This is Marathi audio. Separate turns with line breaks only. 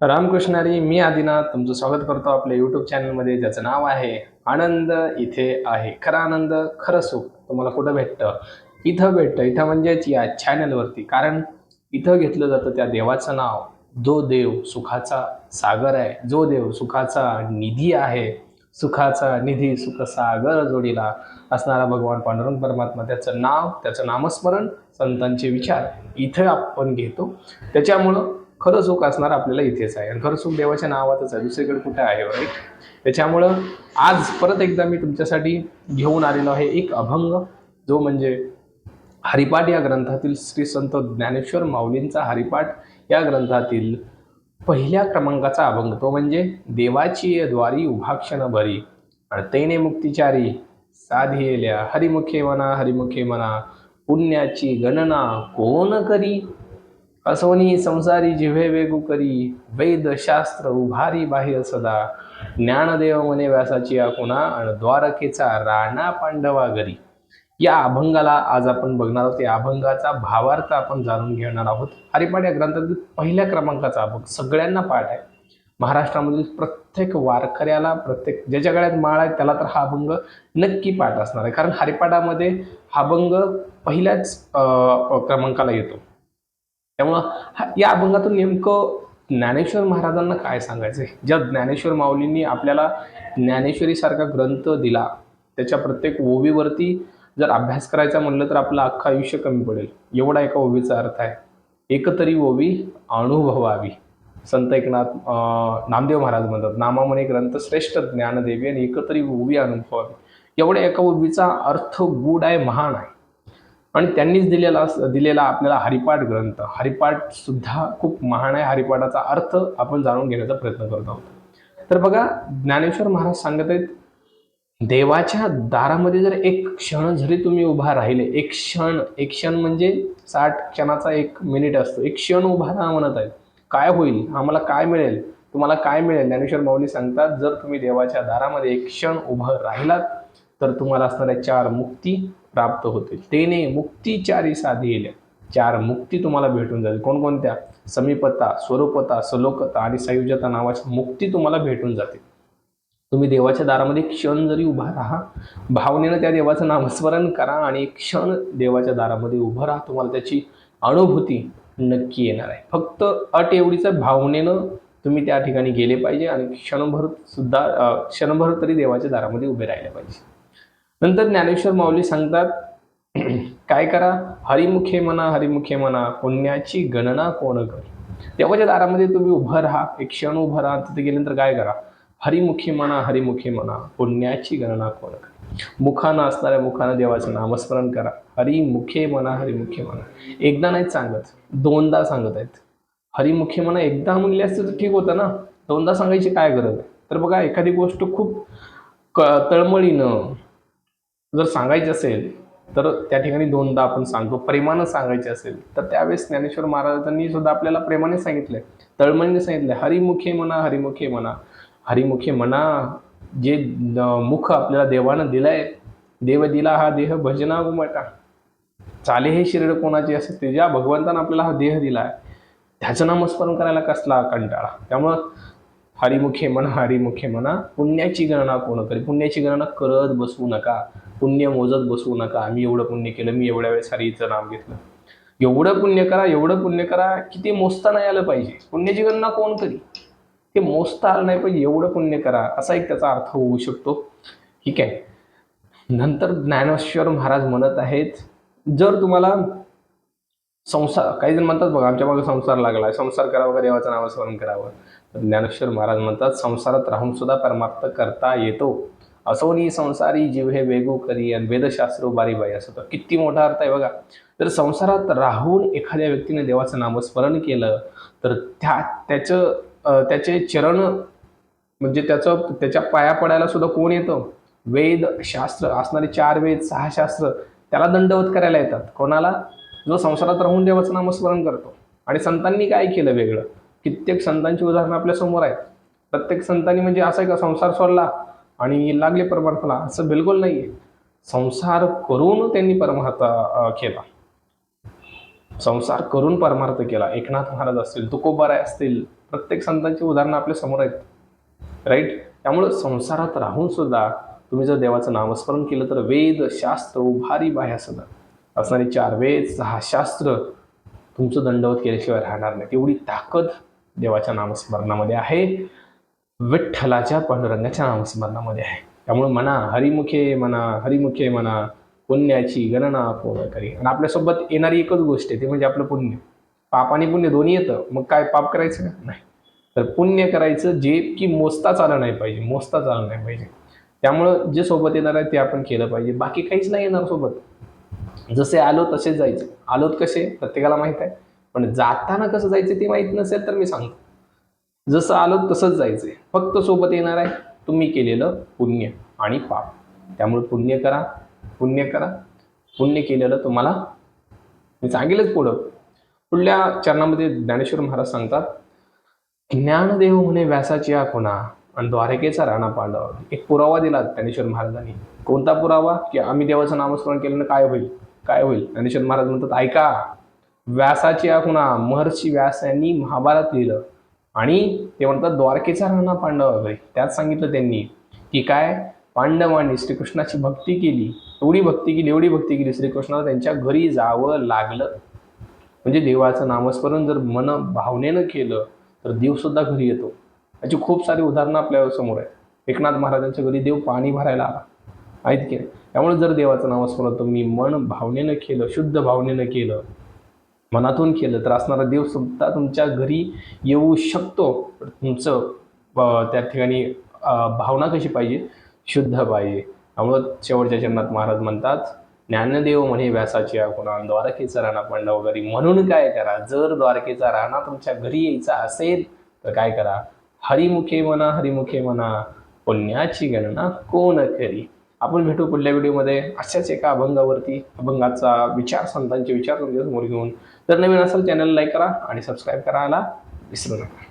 रामकृष्णारी मी आदिनाथ तुमचं स्वागत करतो आपल्या युट्यूब चॅनलमध्ये ज्याचं नाव आहे आनंद इथे आहे. खरा आनंद खरं सुख तुम्हाला कुठं भेटतं? इथं भेटतं. इथं म्हणजेच या चॅनलवरती कारण इथं घेतलं जातं त्या देवाचं नाव. जो देव सुखाचा सागर आहे जो देव सुखाचा निधी आहे सुखाचा निधी सुखसागर जोडीला असणारा भगवान पांडुरंग परमात्मा त्याचं नाव त्याचं नामस्मरण संतांचे विचार इथं आपण घेतो. त्याच्यामुळं खरं सुख असणार आपल्याला इथेच आहे. आणि खरं सुख देवाच्या नावातच आहे. दुसरीकडे कुठे आहे राईट त्याच्यामुळं आज परत एकदा मी तुमच्यासाठी घेऊन आलेलो आहे एक अभंग जो म्हणजे हरिपाठ या ग्रंथातील श्री संत ज्ञानेश्वर माऊलींचा हरिपाठ या ग्रंथातील पहिल्या क्रमांकाचा अभंग. तो म्हणजे देवाची द्वारी उभाक्षण भरी आणि तैने मुक्तिचारी साधियेल्या हरिमुखे म्हणा हरिमुखे म्हणा पुण्याची गणना कोण करी? असोनी संसारी जिव्हे वेगू करी वेद शास्त्र उभारी बाह्य सदा. ज्ञानदेव मने व्यासाची आकुणा आणि द्वारकेचा राणा पांडवा घरी. या अभंगाला आज आपण बघणार आहोत. या अभंगाचा भावार्थ आपण जाणून घेणार आहोत. हरिपाठ या ग्रंथातील पहिल्या क्रमांकाचा अभंग सगळ्यांना पाठ आहे. महाराष्ट्रामधील प्रत्येक वारकऱ्याला प्रत्येक ज्याच्या गळ्यात माळ आहे त्याला तर हा अभंग नक्की पाठ असणार आहे. कारण हरिपाठामध्ये हा अभंग पहिल्याच क्रमांकाला येतो. त्यामुळं हा या अभंगातून नेमकं ज्ञानेश्वर महाराजांना काय सांगायचं आहे ज्या ज्ञानेश्वर माऊलींनी आपल्याला ज्ञानेश्वरीसारखा ग्रंथ दिला त्याच्या प्रत्येक ओवीवरती जर अभ्यास करायचा म्हणलं तर आपलं अख्खं आयुष्य कमी पडेल. एवढा एका ओवीचा अर्थ आहे. एकतरी ओवी अनुभवावी. संत एकनाथ नामदेव महाराज म्हणतात नामामने ग्रंथ श्रेष्ठ ज्ञानदेवी आणि एकतरी ओवी अनुभवावी. एवढ्या एका ओवीचा अर्थ गुड आहे महान आहे. आणि त्यांनीच दिलेला दिलेला आपल्याला हरिपाठ ग्रंथ. हरिपाठ सुद्धा खूप महान आहे. हरिपाठाचा अर्थ आपण जाणून घेण्याचा प्रयत्न करत आहोत. तर बघा ज्ञानेश्वर महाराज सांगत आहेत देवाच्या दारामध्ये जर एक क्षण जरी तुम्ही उभा राहिले एक क्षण एक क्षण म्हणजे साठ क्षणाचा एक मिनिट असतो. एक क्षण उभा राहा म्हणत आहेत. काय होईल? आम्हाला काय मिळेल? तुम्हाला काय मिळेल? ज्ञानेश्वर माऊली सांगतात जर तुम्ही देवाच्या दारामध्ये एक क्षण उभं राहिलात तर तुम्हाला असणाऱ्या चार मुक्ती प्राप्त होतील. तेने मुक्तीचारी चारी येल्या चार मुक्ती तुम्हाला भेटून जातील. कोणकोणत्या? समीपता स्वरूपता सलोकता आणि संयुजता नावाच्या मुक्ती तुम्हाला भेटून जाते तुम्ही देवाच्या दारामध्ये क्षण जरी उभा राहा भावनेनं त्या देवाचं नामस्मरण करा आणि एक क्षण देवाच्या दारामध्ये उभं राहा तुम्हाला त्याची अनुभूती नक्की येणार आहे. फक्त अट एवढीच भावनेनं तुम्ही त्या ठिकाणी गेले पाहिजे आणि क्षणभर सुद्धा क्षणभर तरी देवाच्या दारामध्ये उभे राहिले पाहिजे. नंतर ज्ञानेश्वर माऊली सांगतात काय करा? हरिमुखे म्हणा हरिमुखे म्हणा पुण्याची गणना कोण कर? देवाच्या दारामध्ये तुम्ही उभं राहा एक क्षण उभं राहा तिथे गेल्यानंतर काय करा? हरिमुखी म्हणा हरिमुखी म्हणा पुण्याची गणना कोण कर? मुखानं असणाऱ्या मुखानं देवाचं नामस्मरण करा. हरिमुखे म्हणा हरिमुखे म्हणा. एकदा नाहीत सांगत दोनदा सांगत आहेत. हरिमुखे म्हणा एकदा म्हणले असते तर ठीक होतं ना? दोनदा सांगायची काय गरज आहे? तर बघा एखादी गोष्ट खूप क तळमळीनं जर सांगायचे असेल तर त्या ठिकाणी दोनदा आपण सांगतो प्रेमानं सांगायचे असेल तर त्यावेळेस ज्ञानेश्वर महाराजांनी सुद्धा आपल्याला प्रेमाने सांगितलंय तळमळीने सांगितलंय हरिमुखे म्हणा हरिमुखे म्हणा हरिमुखे म्हणा जे मुख आपल्याला देवानं दिलंय देव दिला हा देह भजना गुमटा चाले हे शरीर कोणाचे असते ते ज्या भगवंतानं आपल्याला हा देह दिला आहे त्याचं नामस्मरण करायला कसला कंटाळा. त्यामुळं हरिमुखे म्हणा हरिमुखे म्हणा पुण्याची गणना कोण करी पुण्याची गणना करत बसवू नका. पुण्य मोजत बसवू नका. मी एवढं पुण्य केलं मी एवढ्या वेळेस हरीचं नाम घेतलं. एवढं पुण्य करा एवढं पुण्य करा की ते मोजता नाही आलं पाहिजे. पुण्याची गणना कोण करी? ते मोजता आलं नाही पाहिजे. एवढं पुण्य करा. असा एक त्याचा अर्थ होऊ शकतो. ठीक आहे. नंतर ज्ञानेश्वर महाराज म्हणत आहेत जर तुम्हाला संसार काही जण म्हणतात बघा आमच्या मागे संसार लागला संसार करावा का देवाचं नामस्मरण करावं? ज्ञानेश्वर महाराज म्हणतात संसारात राहून सुद्धा परमार्थ करता येतो. असोनी संसारी जीव हे वेगू करी आणि वेदशास्त्र बारीबाई असं तर किती मोठा अर्थ आहे बघा. तर संसारात राहून एखाद्या व्यक्तीने देवाचं नामस्मरण केलं तर त्या त्याचं त्याचे चरण म्हणजे त्याचं त्याच्या पाया पडायला सुद्धा कोण येतं? वेद शास्त्र असणारे चार वेद सहा शास्त्र त्याला दंडवत करायला येतात. कोणाला? जो संसारात राहून देवाचं नामस्मरण करतो. आणि संतांनी काय केलं वेगळं? कित्येक संतांची उदाहरणं आपल्यासमोर आहेत. प्रत्येक संतांनी म्हणजे असं आहे का संसार सोडला आणि लागले परमार्थाला. असं बिलकुल नाही आहे संसार करून त्यांनी परमार्थ केला. संसार करून परमार्थ केला. एकनाथ महाराज असतील तुकोबाराय असतील प्रत्येक संतांची उदाहरणं आपल्यासमोर आहेत. राईट त्यामुळं संसारात राहून सुद्धा तुम्ही जर देवाचं नामस्मरण केलं तर वेद शास्त्र उभारी बाह्य सदा. असणारे चार वेद सहा शास्त्र तुमचं दंडवत केल्याशिवाय राहणार नाही. तेवढी ताकद देवाच्या नामस्मरणामध्ये आहे. विठ्ठलाच्या पांडुरंगाच्या नामस्मरणामध्ये आहे. त्यामुळे म्हणा हरिमुखे म्हणा हरिमुखे म्हणा पुण्याची गणना पूर्ण करी. आणि आपल्यासोबत येणारी एकच गोष्ट आहे ती म्हणजे आपलं पुण्य. पाप आणि पुण्य दोन्ही येतं मग काय पाप करायचं का? नाही. तर पुण्य करायचं जे की मोजताच आलं नाही पाहिजे मोजताच आलं नाही पाहिजे. त्यामुळं जे सोबत येणार आहे ते आपण केलं पाहिजे. बाकी काहीच नाही येणार सोबत. जसे आलो तसेच जायचं. आलोत कसे? प्रत्येकाला माहीत आहे. पण जाताना कसं जायचं ते माहीत नसेल तर मी सांगतो. जसं आलो तसंच जायचंय. फक्त सोबत येणार आहे तुम्ही केलेलं पुण्य आणि पाप. त्यामुळे पुण्य करा पुण्य करा. पुण्य केलेलं तुम्हाला मी सांगेलच पुढं. पुढल्या चरणामध्ये ज्ञानेश्वर महाराज सांगतात ज्ञानदेव म्हणे व्यासाची आखुणा आणि द्वारकेचा राणा पांडव. एक पुरावा दिला ज्ञानेश्वर महाराजांनी. कोणता पुरावा? की आम्ही देवाचं नामस्मरण केल्यानं काय होईल? काय होईल? ज्ञानेश्वर महाराज म्हणतात ऐका व्यासाची आखुणा महर्षी व्यास यांनी महाभारत लिहिलं. आणि ते म्हणतात द्वारकेचा राणा पांडव वगैरे. त्यात सांगितलं त्यांनी की काय? पांडवांनी श्रीकृष्णाची भक्ती केली. एवढी भक्ती केली एवढी भक्ती केली श्रीकृष्णाला त्यांच्या घरी जावं लागलं. म्हणजे देवाचं नामस्मरण जर मन भावनेनं केलं तर देव सुद्धा घरी येतो. याची खूप सारी उदाहरणं आपल्यासमोर आहे एकनाथ महाराजांच्या घरी देव पाणी भरायला आला. आहेत की त्यामुळे जर देवाचं नामस्मरण तुम्ही मन भावनेनं केलं शुद्ध भावनेनं केलं मनातून केलं तर असणारा देव सुद्धा तुमच्या घरी येऊ शकतो. तुमचं त्या ठिकाणी भावना कशी पाहिजे? शुद्ध पाहिजे. त्यामुळं शेवटच्या चरणात महाराज म्हणतात ज्ञानदेव म्हणे व्यासाची कुणा द्वारकेचा राणा पांडव वगैरे. म्हणून काय करा? जर द्वारकेचा राणा तुमच्या घरी यायचा असेल तर काय करा? हरिमुखे म्हणा हरिमुखे म्हणा पुण्याची गणना कोण करी? आपण भेटू पुढल्या व्हिडिओमध्ये. अशाच एका अभंगावरती अभंगाचा विचार संतांचे विचार तुमच्यासमोर घेऊन. जर नवीन असेल चॅनल लाईक करा आणि सबस्क्राईब करायला विसरू नका.